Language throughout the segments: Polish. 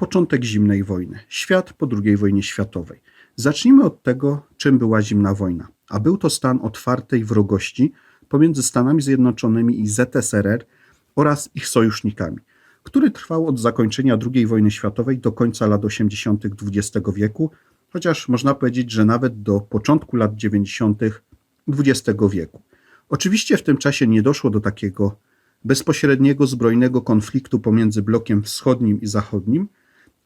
Początek zimnej wojny. Świat po II wojnie światowej. Zacznijmy od tego, czym była zimna wojna. A był to stan otwartej wrogości pomiędzy Stanami Zjednoczonymi i ZSRR oraz ich sojusznikami, który trwał od zakończenia II wojny światowej do końca lat 80. XX wieku, chociaż można powiedzieć, że nawet do początku lat 90. XX wieku. Oczywiście w tym czasie nie doszło do takiego bezpośredniego zbrojnego konfliktu pomiędzy blokiem wschodnim i zachodnim,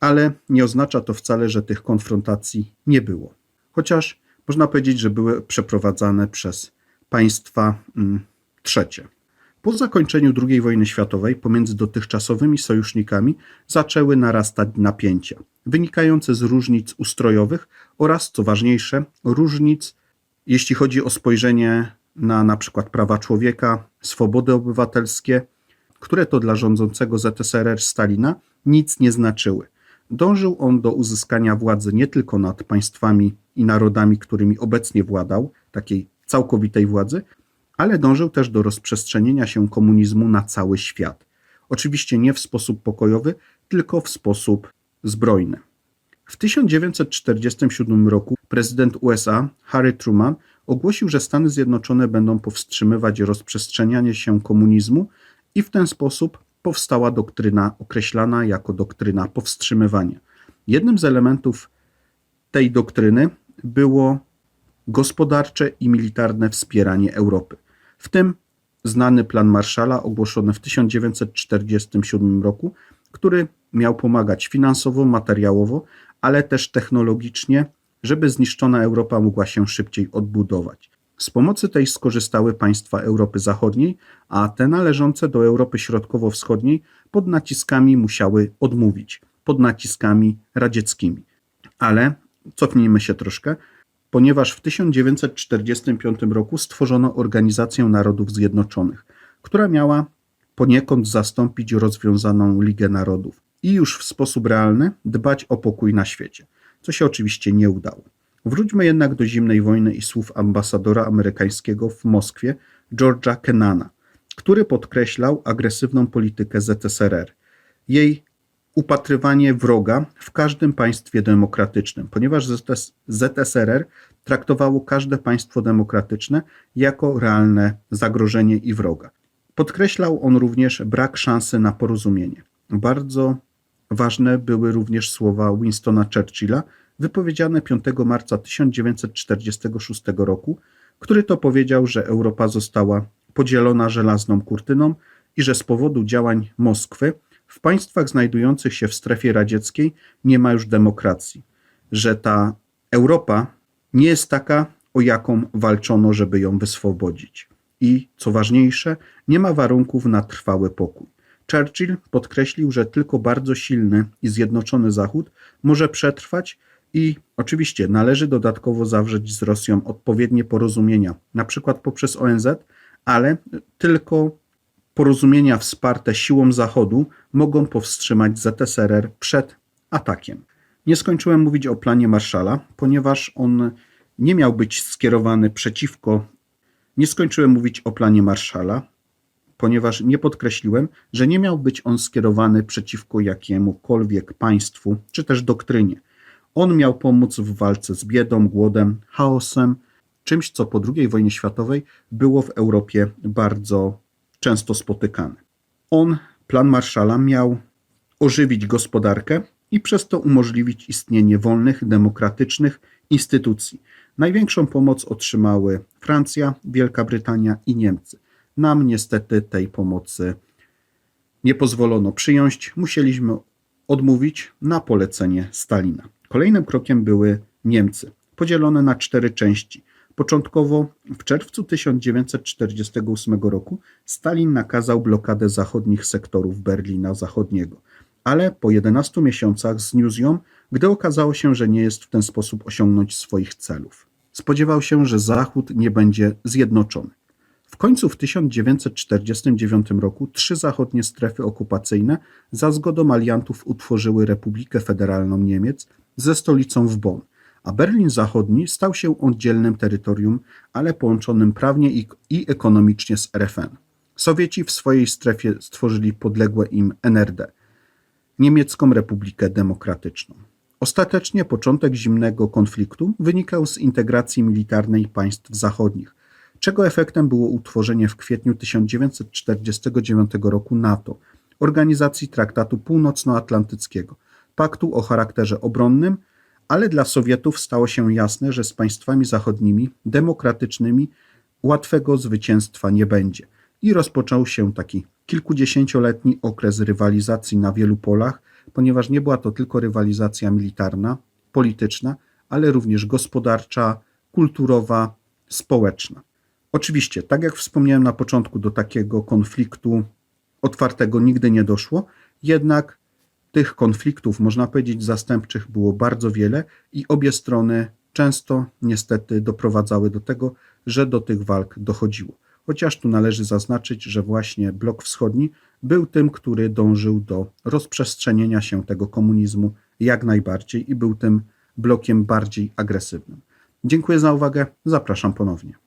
ale nie oznacza to wcale, że tych konfrontacji nie było. Chociaż można powiedzieć, że były przeprowadzane przez państwa mm, trzecie. Po zakończeniu II wojny światowej pomiędzy dotychczasowymi sojusznikami zaczęły narastać napięcia, wynikające z różnic ustrojowych oraz, co ważniejsze, różnic, jeśli chodzi o spojrzenie na na przykład prawa człowieka, swobody obywatelskie, które to dla rządzącego ZSRR Stalina nic nie znaczyły. Dążył on do uzyskania władzy nie tylko nad państwami i narodami, którymi obecnie władał, takiej całkowitej władzy, ale dążył też do rozprzestrzenienia się komunizmu na cały świat. Oczywiście nie w sposób pokojowy, tylko w sposób zbrojny. W 1947 roku prezydent USA Harry Truman ogłosił, że Stany Zjednoczone będą powstrzymywać rozprzestrzenianie się komunizmu i w ten sposób powstała doktryna określana jako doktryna powstrzymywania. Jednym z elementów tej doktryny było gospodarcze i militarne wspieranie Europy, w tym znany plan Marshalla ogłoszony w 1947 roku, który miał pomagać finansowo, materiałowo, ale też technologicznie, żeby zniszczona Europa mogła się szybciej odbudować. Z pomocy tej skorzystały państwa Europy Zachodniej, a te należące do Europy Środkowo-Wschodniej pod naciskami musiały odmówić, pod naciskami radzieckimi. Ale cofnijmy się troszkę, ponieważ w 1945 roku stworzono Organizację Narodów Zjednoczonych, która miała poniekąd zastąpić rozwiązaną Ligę Narodów i już w sposób realny dbać o pokój na świecie, co się oczywiście nie udało. Wróćmy jednak do zimnej wojny i słów ambasadora amerykańskiego w Moskwie, George'a Kennana, który podkreślał agresywną politykę ZSRR, jej upatrywanie wroga w każdym państwie demokratycznym, ponieważ ZSRR traktowało każde państwo demokratyczne jako realne zagrożenie i wroga. Podkreślał on również brak szansy na porozumienie. Bardzo ważne były również słowa Winstona Churchilla, wypowiedziane 5 marca 1946 roku, który to powiedział, że Europa została podzielona żelazną kurtyną i że z powodu działań Moskwy w państwach znajdujących się w strefie radzieckiej nie ma już demokracji, że ta Europa nie jest taka, o jaką walczono, żeby ją wyswobodzić. I co ważniejsze, nie ma warunków na trwały pokój. Churchill podkreślił, że tylko bardzo silny i zjednoczony Zachód może przetrwać i oczywiście należy dodatkowo zawrzeć z Rosją odpowiednie porozumienia, na przykład poprzez ONZ, ale tylko porozumienia wsparte siłą Zachodu mogą powstrzymać ZSRR przed atakiem. Nie skończyłem mówić o planie Marszala, ponieważ on nie miał być skierowany przeciwko. Nie skończyłem mówić o planie Marszala, ponieważ nie podkreśliłem, że nie miał być on skierowany przeciwko jakiemukolwiek państwu czy też doktrynie. On miał pomóc w walce z biedą, głodem, chaosem, czymś, co po II wojnie światowej było w Europie bardzo często spotykane. On, plan Marszala, miał ożywić gospodarkę i przez to umożliwić istnienie wolnych, demokratycznych instytucji. Największą pomoc otrzymały Francja, Wielka Brytania i Niemcy. Nam niestety tej pomocy nie pozwolono przyjąć, musieliśmy odmówić na polecenie Stalina. Kolejnym krokiem były Niemcy, podzielone na cztery części. Początkowo w czerwcu 1948 roku Stalin nakazał blokadę zachodnich sektorów Berlina Zachodniego, ale po 11 miesiącach zniósł ją, gdy okazało się, że nie jest w ten sposób osiągnąć swoich celów. Spodziewał się, że Zachód nie będzie zjednoczony. W końcu w 1949 roku trzy zachodnie strefy okupacyjne za zgodą aliantów utworzyły Republikę Federalną Niemiec ze stolicą w Bonn, a Berlin Zachodni stał się oddzielnym terytorium, ale połączonym prawnie i, i ekonomicznie z RFN. Sowieci w swojej strefie stworzyli podległe im NRD. Niemiecką Republikę Demokratyczną. Ostatecznie początek zimnego konfliktu wynikał z integracji militarnej państw zachodnich, czego efektem było utworzenie w kwietniu 1949 roku NATO, Organizacji Traktatu Północnoatlantyckiego, paktu o charakterze obronnym, ale dla Sowietów stało się jasne, że z państwami zachodnimi, demokratycznymi, łatwego zwycięstwa nie będzie. I rozpoczął się taki kilkudziesięcioletni okres rywalizacji na wielu polach, ponieważ nie była to tylko rywalizacja militarna, polityczna, ale również gospodarcza, kulturowa, społeczna. Oczywiście, tak jak wspomniałem na początku, do takiego konfliktu otwartego nigdy nie doszło, jednak tych konfliktów, można powiedzieć, zastępczych było bardzo wiele i obie strony często niestety doprowadzały do tego, że do tych walk dochodziło. Chociaż tu należy zaznaczyć, że właśnie blok wschodni był tym, który dążył do rozprzestrzenienia się tego komunizmu jak najbardziej i był tym blokiem bardziej agresywnym. Dziękuję za uwagę, zapraszam ponownie.